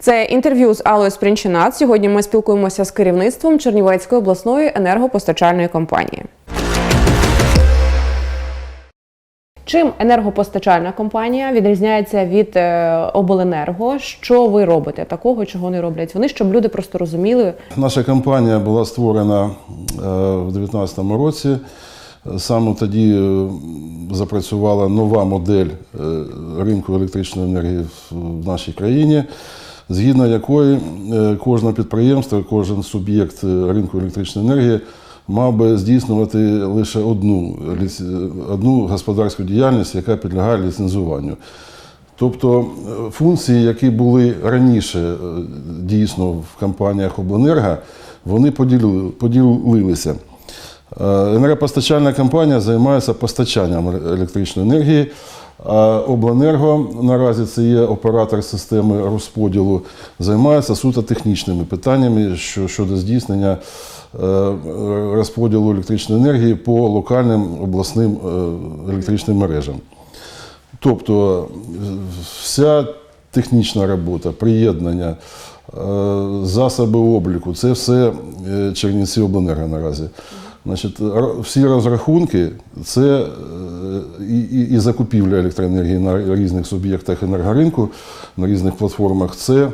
Це інтерв'ю з Аллою Спрінчинат. Сьогодні ми спілкуємося з керівництвом Чернівецької обласної енергопостачальної компанії. Чим енергопостачальна компанія відрізняється від е, обленерго? Що ви робите такого, чого не роблять вони, щоб люди просто розуміли, Наша компанія була створена е, в 2019 році. Саме тоді е, запрацювала нова модель ринку електричної енергії в нашій країні, згідно якої е, кожне підприємство, кожен суб'єкт е, ринку електричної енергії мав би здійснювати лише одну, одну господарську діяльність, яка підлягає ліцензуванню. Тобто е, функції, які були раніше дійсно в компаніях обленерго, вони поділили- поділилися. Енергопостачальна компанія займається постачанням електричної енергії. Обленерго наразі це є оператор системи розподілу, займається суто технічними питаннями щодо здійснення е, розподілу електричної енергії по локальним обласним е, електричним мережам. Тобто вся технічна робота, приєднання, е, засоби обліку це все Чернівці обленерго наразі. Значить, всі розрахунки це і, і, і закупівля електроенергії на різних суб'єктах енергоринку, на різних платформах це е,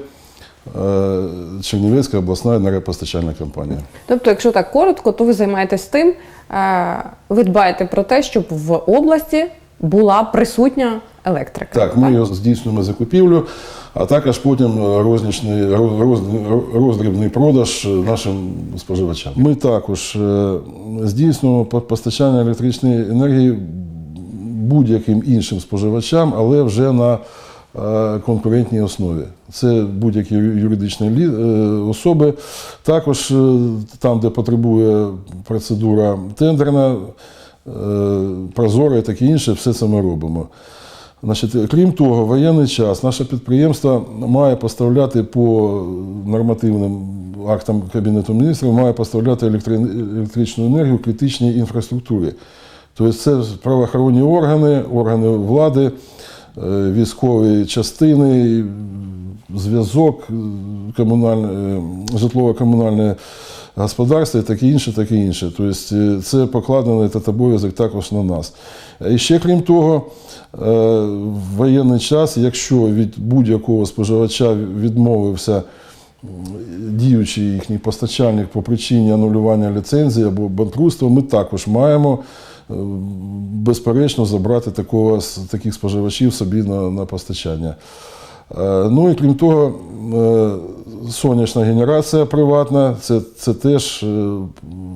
Чернівецька обласна енергопостачальна компанія. Тобто, якщо так коротко, то ви займаєтесь тим, е, ви дбаєте про те, щоб в області була присутня електрика. Так, ми його здійснюємо закупівлю, а також потім рознічний роз- роз- роздрібний продаж нашим споживачам. Ми також е, здійснюємо по- постачання електричної енергії будь-яким іншим споживачам, але вже на е, конкурентній основі. Це будь-які юридичні е, особи. Також е, там, де потребує процедура тендерна, прозора і таке інше, все це ми робимо. Значить, крім того, в воєнний час наше підприємство має поставляти по нормативним актам Кабінету міністрів, має поставляти електричну енергію критичній інфраструктурі. Тобто це правоохоронні органи, органи влади, е, військові частини, зв'язок, е, комунальне, житлово-комунальне господарство і таке інше, таке інше. Тобто е, це покладений этот обов'язок також на нас. І ще крім того, в воєнний час, якщо від будь-якого споживача відмовився діючий їхній постачальник по причині анулювання ліцензії або банкрутства, ми також маємо безперечно забрати такого, таких споживачів собі на, на постачання. Е, Ну і крім того, е, сонячна генерація приватна, це, це теж е,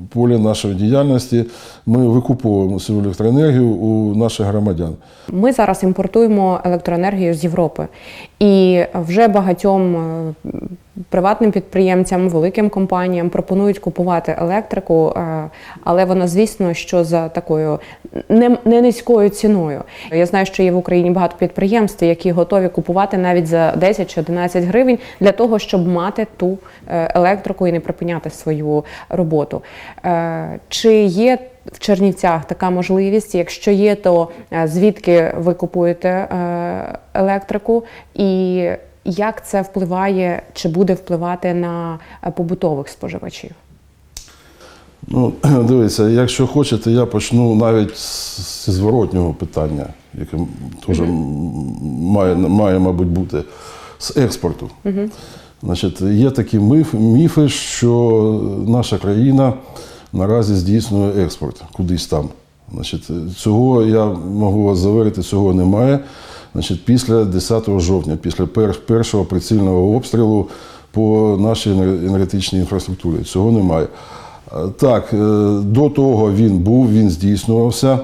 поле нашої діяльності. Ми викуповуємо цю електроенергію у наших громадян. Ми зараз імпортуємо електроенергію з Європи, і вже багатьом е, приватним підприємцям, великим компаніям пропонують купувати електрику, е, але вона, звісно, що за такою не, не низькою ціною. Я знаю, що є в Україні багато підприємств, які готові купувати навіть за 10 чи 11 гривень для того, щоб мати ту е, електрику і не припиняти свою роботу. Чи є в Чернівцях така можливість? Якщо є, то е, звідки ви купуєте е, електрику, і як це впливає чи буде впливати на е, побутових споживачів? Ну, дивіться, якщо хочете, я почну навіть з зі зворотнього питання, яке теж має, має, мабуть, бути з експорту. Значить, є такі міф, міфи, що наша країна наразі здійснює експорт кудись там. Значить, цього я можу вас заверити, цього немає. Значить, після 10 жовтня, після першого прицільного обстрілу по нашій енергетичній інфраструктурі, цього немає. Е, Так, е, до того він був, він здійснювався.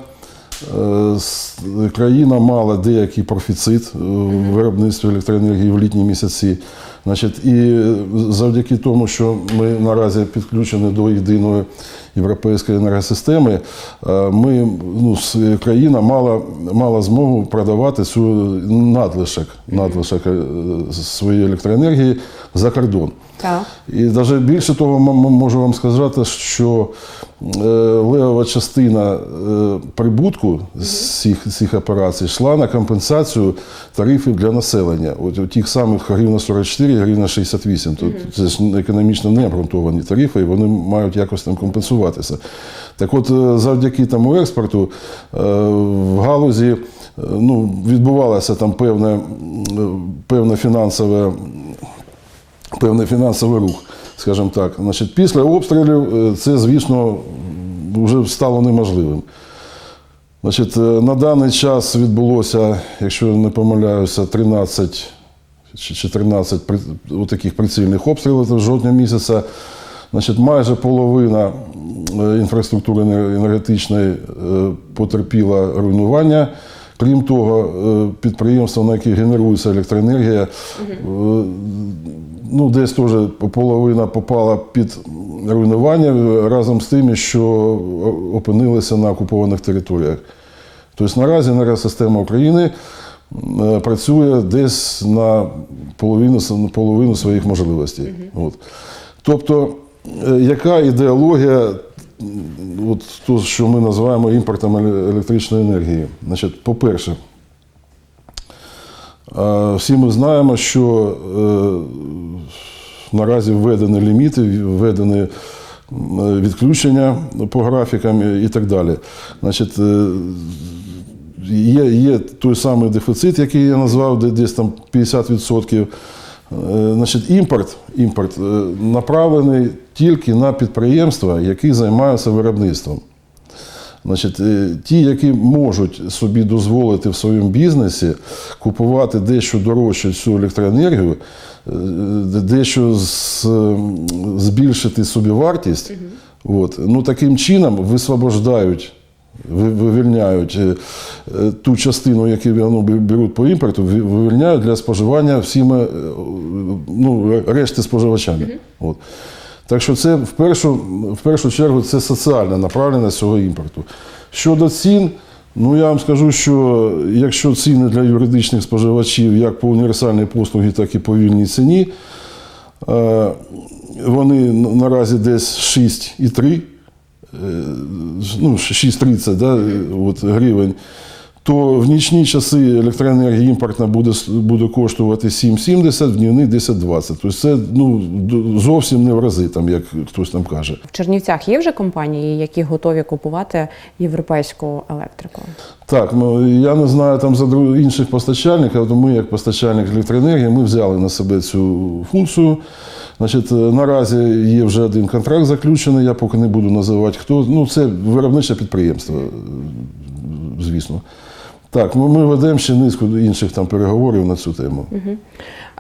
Е, Країна мала деякий профіцит е, в виробництві електроенергії в літні місяці. Значить, і завдяки тому, що ми наразі підключені до єдиної європейської енергосистеми, е, ми, ну, країна мала, мала змогу продавати цю надлишок, надлишок е, своєї електроенергії за кордон. Так. І навіть більше того, можу вам сказати, що е, левова частина прибутку з цих, цих операцій йшла на компенсацію тарифів для населення. От у тих самих гривна 44, гривна 68. Тут це ж економічно не обґрунтовані тарифи, і вони мають якось там компенсуватися. Так от, е, завдяки тому експорту е, в галузі е, ну, відбувалося там певне, певне фінансове певний фінансовий рух, скажімо так. Значить, після обстрілів це, звісно, вже стало неможливим. Значить, на даний час відбулося, якщо не помиляюся, 13 чи 14 таких прицільних обстрілів з жовтня місяця. Значить, майже половина е, інфраструктури енергетичної е, потерпіла руйнування. Крім того, е, підприємства, на яких генерується електроенергія, ну, десь теж половина попала під руйнування разом з тими, що опинилися на окупованих територіях. Тобто наразі енергосистема України працює десь на половину, на половину своїх можливостей. От. Тобто, яка ідеологія, от то, що ми називаємо імпортом електричної енергії? Значить, по-перше, е, всі ми знаємо, що е, наразі введені ліміти, введені відключення по графікам і так далі. Значить, е, є, є той самий дефіцит, який я назвав, де десь там 50%. Е, Значить, імпорт, імпорт е, направлений тільки на підприємства, які займаються виробництвом. Значить, е, ті, які можуть собі дозволити в своєму бізнесі купувати дещо дорожче цю електроенергію, дещо збільшити собі вартість, от, ну, таким чином висвобождають, ви- вивільняють е, е, ту частину, яку вони бі- беруть по імпорту, вивільняють для споживання всіма е, ну, решти споживачами. От. Так що це в першу, в першу чергу це соціальна направленість цього імпорту. Щодо цін, ну я вам скажу, що якщо ціни для юридичних споживачів як по універсальній послугі, так і по вільній ціні, вони наразі десь 6,3, е, ну, 6,30 да, от, гривень, то в нічні часи електроенергія імпортна буде, буде коштувати 7,70, в днівні 10,20. Тобто це ну, зовсім не в рази, там, як хтось там каже. В Чернівцях є вже компанії, які готові купувати європейську електрику. Так, ну я не знаю там за інших постачальників, але ми, як постачальник електроенергії, ми взяли на себе цю функцію. Значить, е, наразі є вже один контракт заключений, я поки не буду називати хто. Ну, це виробниче підприємство, е, звісно. Так, ми, ми ведемо ще низку інших там переговорів на цю тему.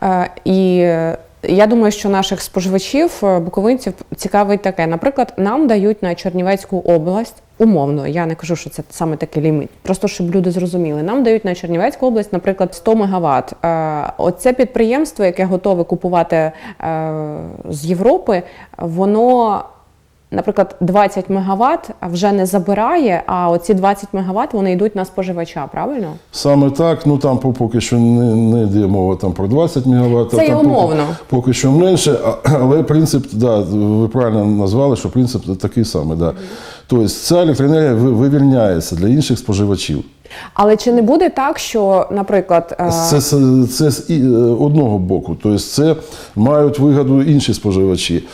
Е, І е, я думаю, що наших споживачів, буковинців, цікавить таке. Наприклад, нам дають на Чернівецьку область. Умовно, я не кажу, що це саме такий ліміт. Просто щоб люди зрозуміли. Нам дають на Чернівецьку область, наприклад, 100 мегаватт. Е, Оце підприємство, яке готове купувати е, з Європи, воно наприклад, 20 мегаватт вже не забирає, а оці 20 мегаватт вони йдуть на споживача, правильно? Саме так, ну там по- поки що не, не йде мова там про 20 МВт. Це там і поки- умовно. Поки, що менше, а- але принцип, да, ви правильно назвали, що принцип такий самий. Да. Тобто ця електроенергія вивільняється для інших споживачів. Але чи не буде так, що, наприклад, е, Це, це, це з е, одного боку, тобто це мають вигоду інші споживачі.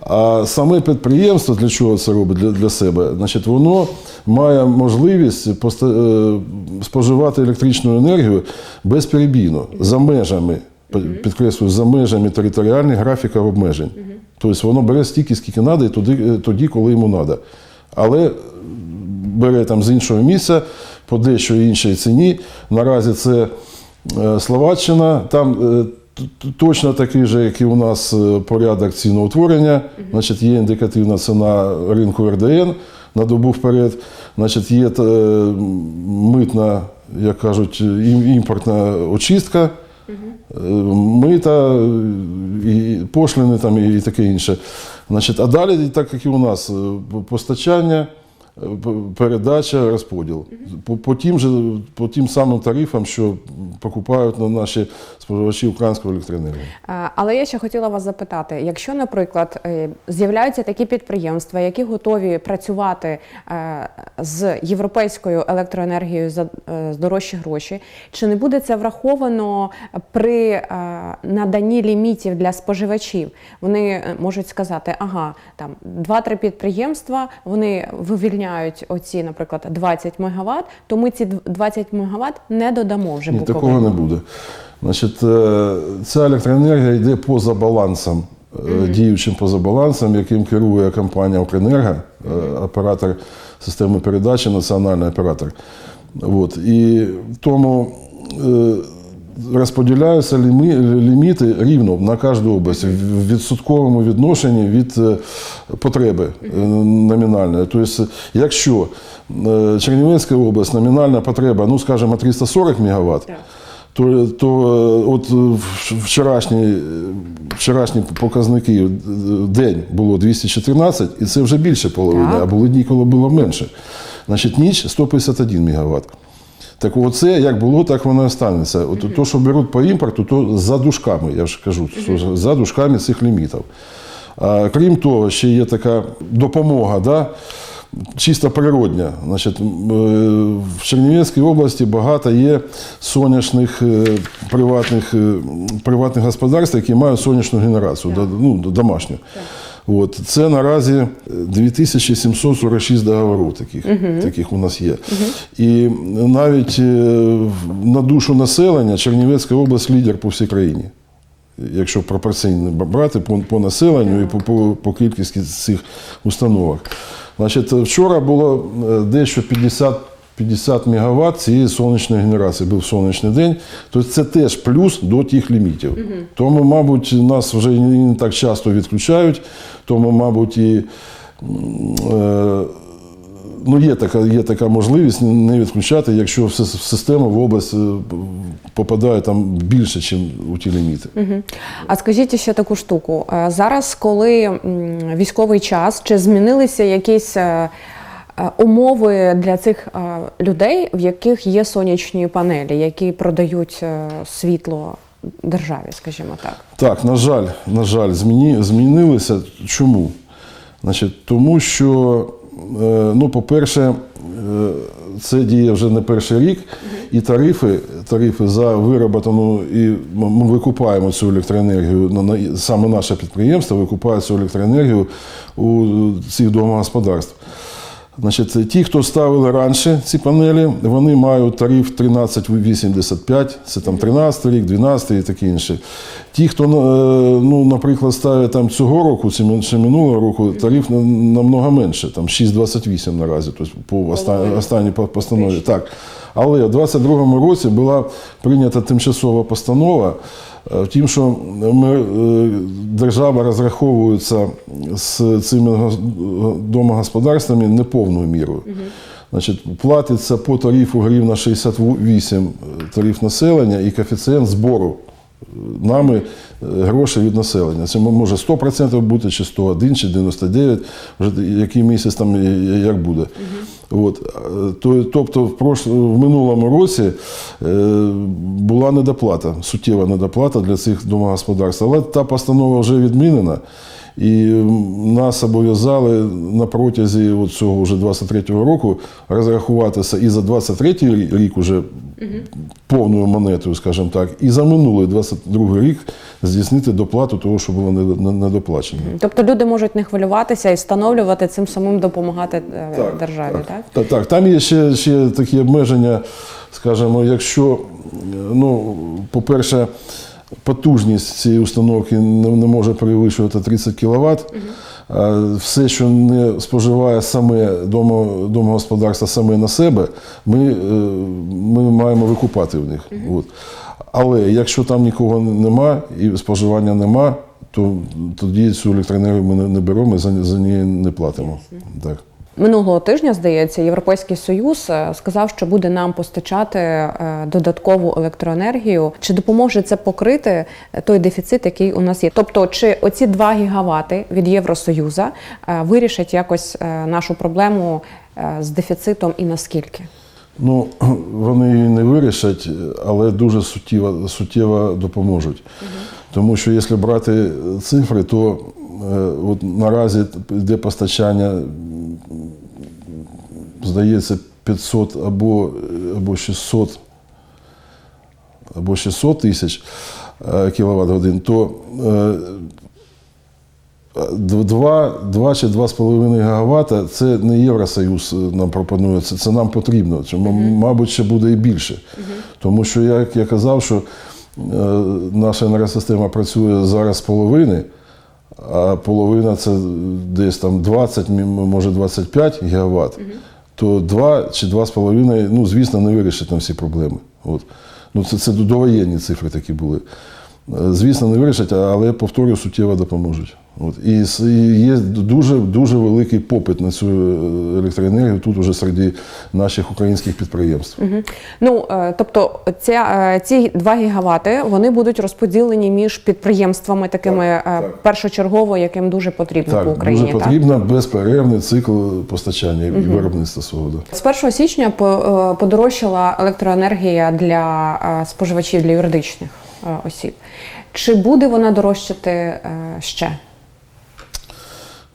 А саме підприємство для чого це робить для, для себе? Значить, воно має можливість поста- е, споживати електричну енергію безперебійно за межами. Підкреслюю, за межами територіальних графіків обмежень. Тобто воно бере стільки, скільки треба, і тоді, е, тоді коли йому треба. Але бере там з іншого місця по дещо іншій ціні. Наразі це е, Словаччина. Там е, точно такий же, як і у нас е, порядок ціноутворення. Значить, є індикативна ціна ринку РДН на добу вперед. Значить, є митна, як кажуть, імпортна очистка. Мита, і пошлини там, і таке інше. Значить, а далі, так як і у нас, постачання, передача, розподіл. По, по, тим же, по тим самим тарифам, що покупають на наші споживачі української електроенергії. Але я ще хотіла вас запитати: якщо, наприклад, е, з'являються такі підприємства, які готові працювати е, з європейською електроенергією за е, дорожчі гроші, чи не буде це враховано при наданні лімітів для споживачів? Вони можуть сказати, ага, там 2-3 підприємства вони вивільняють оці, наприклад, 20 МВт, то ми ці 20 МВт не додамо вже Ні, Буковині. такого не буде. Значить, е, ця електроенергія йде поза балансом, е, діючим поза балансом, яким керує компанія Укренерго, е, оператор системи передачі, національний оператор. От. І тому розподіляються лімі- ліміти рівно на кожну область в відсотковому відношенні від е, потреби е, номінальної. Тобто, якщо е, Чернівецька область номінальна потреба, ну скажімо, 340 МВт, то, то от вчорашні, вчорашні показники день було 214, і це вже більше половини, а були дні, коли було менше. Значить, ніч 151 МВт. Так оце як було, так воно і станеться. От то, що беруть по імпорту, то за дужками, я ж кажу, що за дужками цих лімітів. А, крім того, ще є така допомога, да? чисто природня. Значить, е, в Чернівецькій області багато є сонячних е, приватних, е, приватних господарств, які мають сонячну генерацію, да, ну, домашню. От. Це наразі 2746 договорів таких, таких у нас є. І навіть е, на душу населення Чернівецька область лідер по всій країні. Якщо пропорційно брати по, по населенню і по, по, по кількості цих установок. Значить, вчора було е, дещо 50, 50 МВт цієї сонячної генерації. Був сонячний день. Тобто це теж плюс до тих лімітів. Тому, мабуть, нас вже не так часто відключають, тому, мабуть, і. е, Ну, є така, є така можливість не відключати, якщо в сис- в область е, попадає там більше, ніж у ті ліміти. Мгм. А скажіть ще таку штуку. Е, Зараз, коли військовий час, чи змінилися якісь е, умови для цих е, людей, в яких є сонячні панелі, які продають е, світло державі, скажімо так? Так, на жаль, на жаль, зміні, змінилися. Чому? Значить, тому що, е, ну, по-перше, е, це діє вже не перший рік, і тарифи, тарифи за вироботану, і ми викупаємо цю електроенергію, саме наше підприємство викупає цю електроенергію у цих домогосподарств. Значить, ті, хто ставили раніше ці панелі, вони мають тариф 13,85, це там 13 рік, 12 і таке інше. Ті, хто, е, ну, наприклад, ставить там цього року, чи минулого року, тариф намного менше, там 6,28 наразі, тобто по останній постанові. Так. Але в 22-му році була прийнята тимчасова постанова. Е, Втім, що ми, е, держава розраховується з цими гос- домогосподарствами неповною мірою. Значить, платиться по тарифу гривна 68 тариф населення і коефіцієнт збору е, нами гроші від населення. Це може 100% бути, чи 101, чи 99, вже який місяць там як буде. От. е, Тобто в, прош... в минулому році е, була недоплата, суттєва недоплата для цих домогосподарств. Але та постанова вже відмінена. І нас обов'язали на протязі от цього вже 23-го року розрахуватися і за 23-й рік уже повною монетою, скажімо так, і за минулий 22-й рік здійснити доплату того, що було не- не- недоплачено. Тобто люди можуть не хвилюватися і встановлювати цим самим допомагати е, державі, так? Так, так. Там є ще, ще такі обмеження, скажімо, якщо, ну, по-перше, потужність цієї установки не, може перевищувати 30 кВт. Все, що не споживає саме домо, домогосподарство саме на себе, ми, е, ми маємо викупати в них. От. Але якщо там нікого нема і споживання нема, то тоді цю електроенергію ми не, беремо і за, за неї не платимо. Так. Минулого тижня, здається, Європейський Союз е, сказав, що буде нам постачати е, додаткову електроенергію. Чи допоможе це покрити е, той дефіцит, який у нас є? Тобто, чи оці 2 гігавати від Євросоюза вирішать якось нашу проблему з дефіцитом і наскільки? Ну, вони її не вирішать, але дуже суттєво, суттєво допоможуть. Тому що якщо брати цифри, то от наразі йде постачання, здається, 500 або, або 600 або 600 тисяч кВт годин, то е, Д- Два, два чи два з половиною гігавата це не Євросоюз е, нам пропонує, це, це нам потрібно. Чи, м- Мабуть, ще буде і більше. Тому що, як я казав, що е, наша енергосистема працює зараз з половини, а половина це десь там 20, мі- може 25 гігават, то 2 чи 2,5, ну, звісно, не вирішить там всі проблеми. От. Ну, це, це довоєнні цифри такі були. Е, Звісно, не вирішать, але повторюю, суттєво допоможуть. От. І є дуже, дуже великий попит на цю е, електроенергію тут уже серед наших українських підприємств. Мгм. Ну е, тобто, ця, е, ці 2 гігавати вони будуть розподілені між підприємствами, такими е, так. першочергово, яким дуже потрібно по Україні. дуже так? безперервний цикл постачання і виробництва свого. З 1 січня по- подорожчала електроенергія для споживачів для юридичних осіб. Чи буде вона дорожчати ще?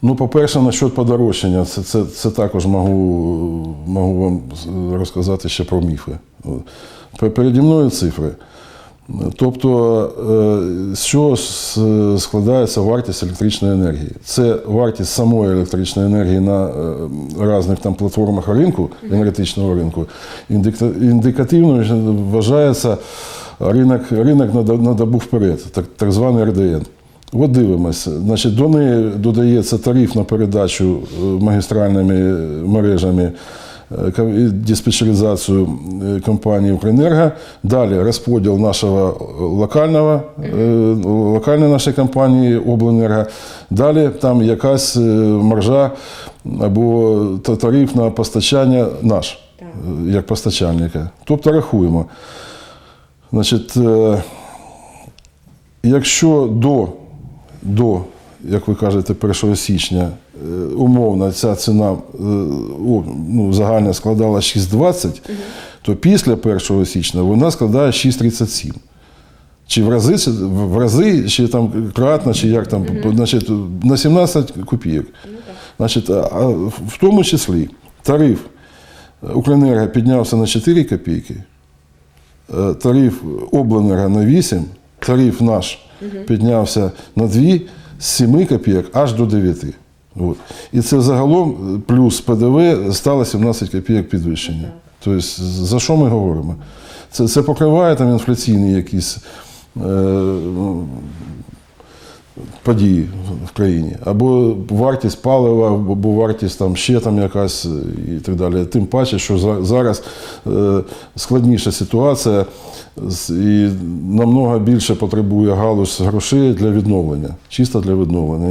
Ну, по-перше, насчет подорожчання, це, це, це також можу, можу вам розказати ще про міфи. Переді мною цифри. Тобто, е, з чого складається вартість електричної енергії? Це вартість самої електричної енергії на е, різних там платформах ринку, енергетичного ринку. Ж вважається ринок, ринок на, на добу вперед, так, так званий РДН. От дивимося. Значить, до неї додається тариф на передачу е, магістральними мережами е, і диспетчеризацію е, компанії «Укренерго». Далі розподіл нашого локального, локальної нашої компанії «Обленерго». Далі там якась маржа або тариф на постачання наш, як постачальника. Тобто рахуємо. Значить, якщо до, до, як ви кажете, 1 січня е, умовно ця ціна е, ну, загальна складала 6,20, то після 1 січня вона складає 6,37. Чи в рази, чи- в рази, чи там кратно, чи як там, значить, на 17 копійок. Значить, а, в тому числі тариф Укренерго піднявся на 4 копійки, Е, тариф обленерго на 8, тариф наш піднявся на 2, з 7 копійок аж до 9. От. І це загалом е, плюс ПДВ стало 17 копійок підвищення. Тобто, за що ми говоримо? Це, це покриває там інфляційні якісь е, події в- країні. Або вартість палива, або вартість там ще там якась е, і так далі. Тим паче, що за- зараз е, складніша ситуація і намного більше потребує галузь грошей для відновлення, чисто для відновлення.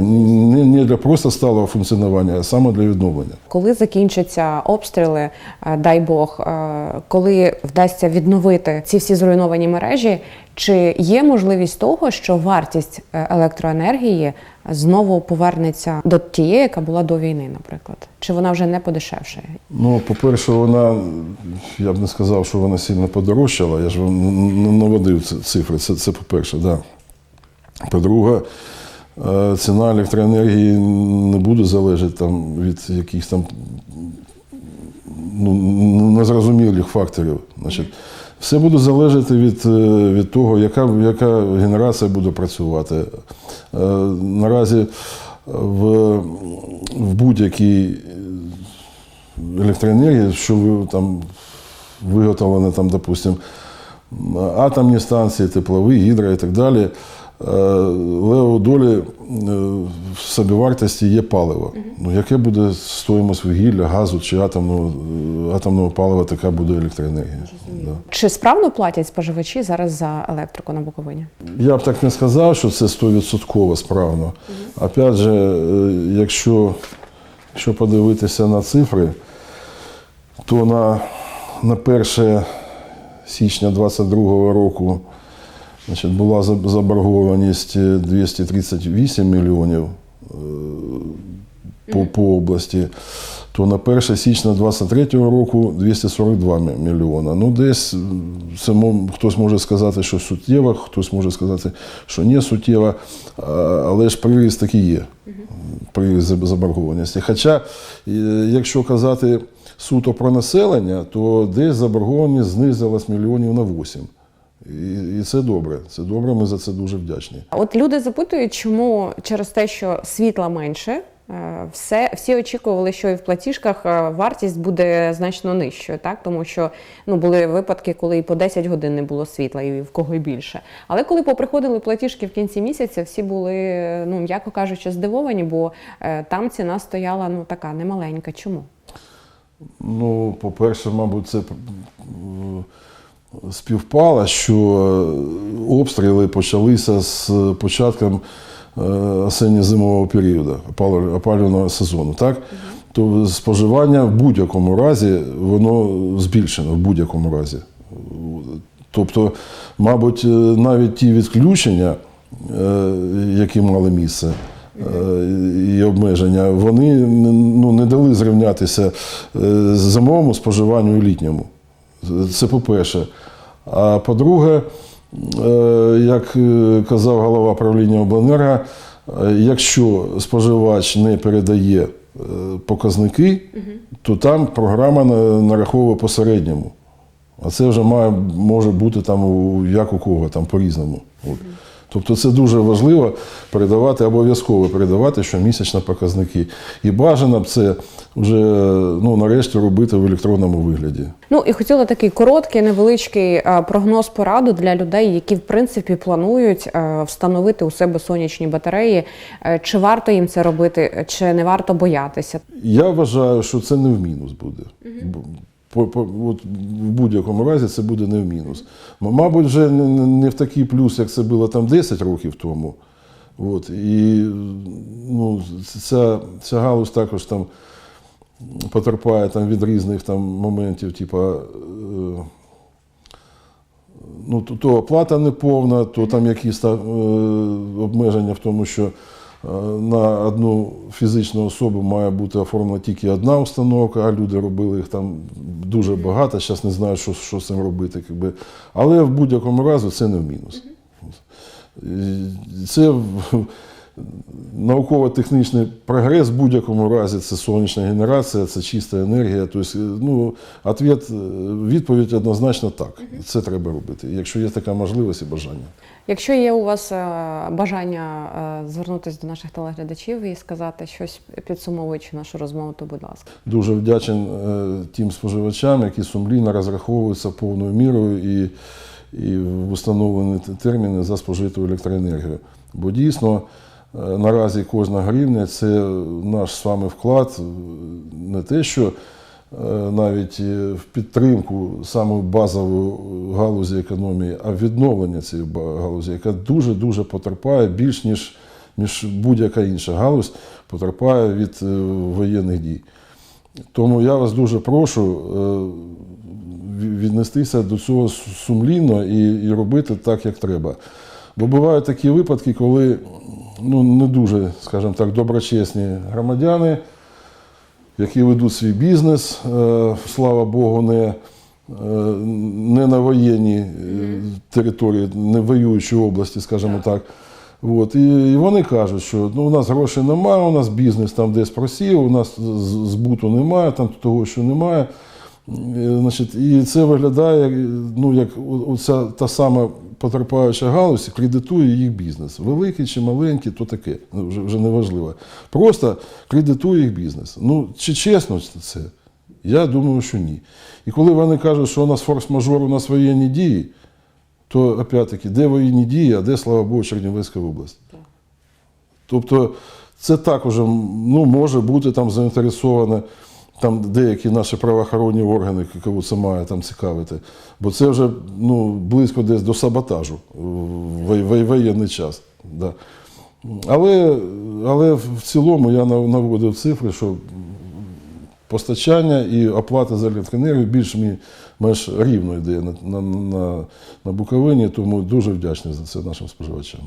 Не, для просто сталого функціонування, а саме для відновлення. Коли закінчаться обстріли, е, дай Бог, коли вдасться відновити ці всі зруйновані мережі, чи є можливість того, що вартість е, електроенергії знову повернеться до тієї, яка була до війни, наприклад? Чи вона вже не подешевшає? Ну, по-перше, вона, я б не сказав, що вона сильно подорожчала, я ж вам наводив цифри, це, це по-перше, да. По-друге, е, ціна електроенергії не буде залежати там, від якихось там ну, незрозумілих факторів. Значить, все буде залежати від, е, від того, яка, яка генерація буде працювати. Е, Наразі в, в будь-якій електроенергії, що там виготовлено, там, допустимо, атомні станції, теплові, гідро і так далі. Е, Лево долі е, в собівартості є паливо. Ну, яке буде стоїмость вугілля, газу чи атомного, е, атомного палива, така буде електроенергія. Да. Чи справно платять споживачі зараз за електрику на Буковині? Я б так не сказав, що це 100% справно. Опять же, якщо Якщо подивитися на цифри, то на, на 1 січня 2022 року значить, була за- заборгованість 238 мільйонів е, по, по області, то на 1 січня 2023 року 242 мі- мільйона. Ну, десь це хтось може сказати, що суттєво, хтось може сказати, що не суттєво, але ж приріст такий є. Приріст заборгованості. Хоча, е, якщо казати суто про населення, то десь заборгованість знизилась мільйонів на 8. І, і це добре. Це добре, ми за це дуже вдячні. От люди запитують, чому через те, що світла менше, е, все, всі очікували, що і в платіжках е, вартість буде значно нижчою, так? тому що ну, були випадки, коли і по 10 годин не було світла, і в кого й більше. Але коли поприходили платіжки в кінці місяця, всі були, ну, м'яко кажучи, здивовані, бо е, там ціна стояла ну, така немаленька. Чому? Ну, по-перше, мабуть, це співпало, що е, обстріли почалися з початком е, осінньо-зимового періоду, опалювального сезону. Так? То споживання в будь-якому разі воно збільшено в будь-якому разі. Тобто, мабуть, е, навіть ті відключення, які мали місце, і обмеження, вони ну, не дали зрівнятися зимовому споживанню і літньому. Це по-перше. А по-друге, е, як е, казав голова правління обленерго, е, якщо споживач не передає показники, то там програма на- нараховує по середньому. А це вже має, може бути там у, як у кого, там по-різному. От. Тобто це дуже важливо передавати, обов'язково передавати щомісячно показники. І бажано б це вже ну, нарешті робити в електронному вигляді. Ну і хотіла такий короткий, невеличкий е, прогноз пораду для людей, які в принципі планують е, встановити у себе сонячні батареї. Е, Чи варто їм це робити, чи не варто боятися? Я вважаю, що це не в мінус буде. Бо- По, по, от в будь-якому разі це буде не в мінус. Мабуть, вже не, не- в такий плюс, як це було там 10 років тому. От, і ну, ця, ця галузь також там потерпає там, від різних там, моментів, типу, ну, то, то оплата не повна, то там якісь там, е, обмеження в тому, що на одну фізичну особу має бути оформлена тільки одна установка, а люди робили їх там дуже багато. Зараз не знаю, що, що з цим робити. Якби. Але в будь-якому разі це не в мінус. Це науково-технічний прогрес в будь-якому разі це сонячна генерація, це чиста енергія. Тобто, ну, відповідь однозначно так. Це треба робити, якщо є така можливість і бажання. Якщо є у вас е, бажання е, звернутися до наших телеглядачів і сказати щось підсумовуючи нашу розмову, то будь ласка. Дуже вдячен е, тим споживачам, які сумлінно розраховуються повною мірою і, і в установлені терміни за спожиту електроенергію. Бо дійсно наразі кожна гривня це наш з вами вклад не те, що навіть е, в підтримку саме базової галузі економії, а відновлення цієї галузі, яка дуже-дуже потерпає більш ніж, ніж будь-яка інша галузь потерпає від е, воєнних дій. Тому я вас дуже прошу е, віднестися до цього сумлінно і, і робити так, як треба. Бо бувають такі випадки, коли ну, не дуже, скажімо так, доброчесні громадяни, які ведуть свій бізнес, е, слава Богу, не, е, не на воєнній е, території, не в воюючій області, скажімо так. От, і, і вони кажуть, що ну, у нас грошей немає, у нас бізнес там десь просів, у нас збуту немає, там того, що немає. Значить, і це виглядає ну, як оця та сама потерпаюча галузь кредитує їх бізнес. Великий чи маленький, то таке, ну, вже, вже не важливо. Просто кредитує їх бізнес. Ну, чи чесно це? Я думаю, що ні. І коли вони кажуть, що у нас форс-мажор, у нас воєнні дії, то опять-таки, де воєнні дії, а де, слава Богу, Чернівецька область. Тобто це також ну, може бути там заінтересоване там деякі наші правоохоронні органи, кого це має там цікавити. Бо це вже ну, близько десь до саботажу в воєнний час. Да. Але, але в цілому я наводив цифри, що постачання і оплата за електроенергію більш-менш рівно йде на, на, на, на Буковині, тому дуже вдячний за це нашим споживачам.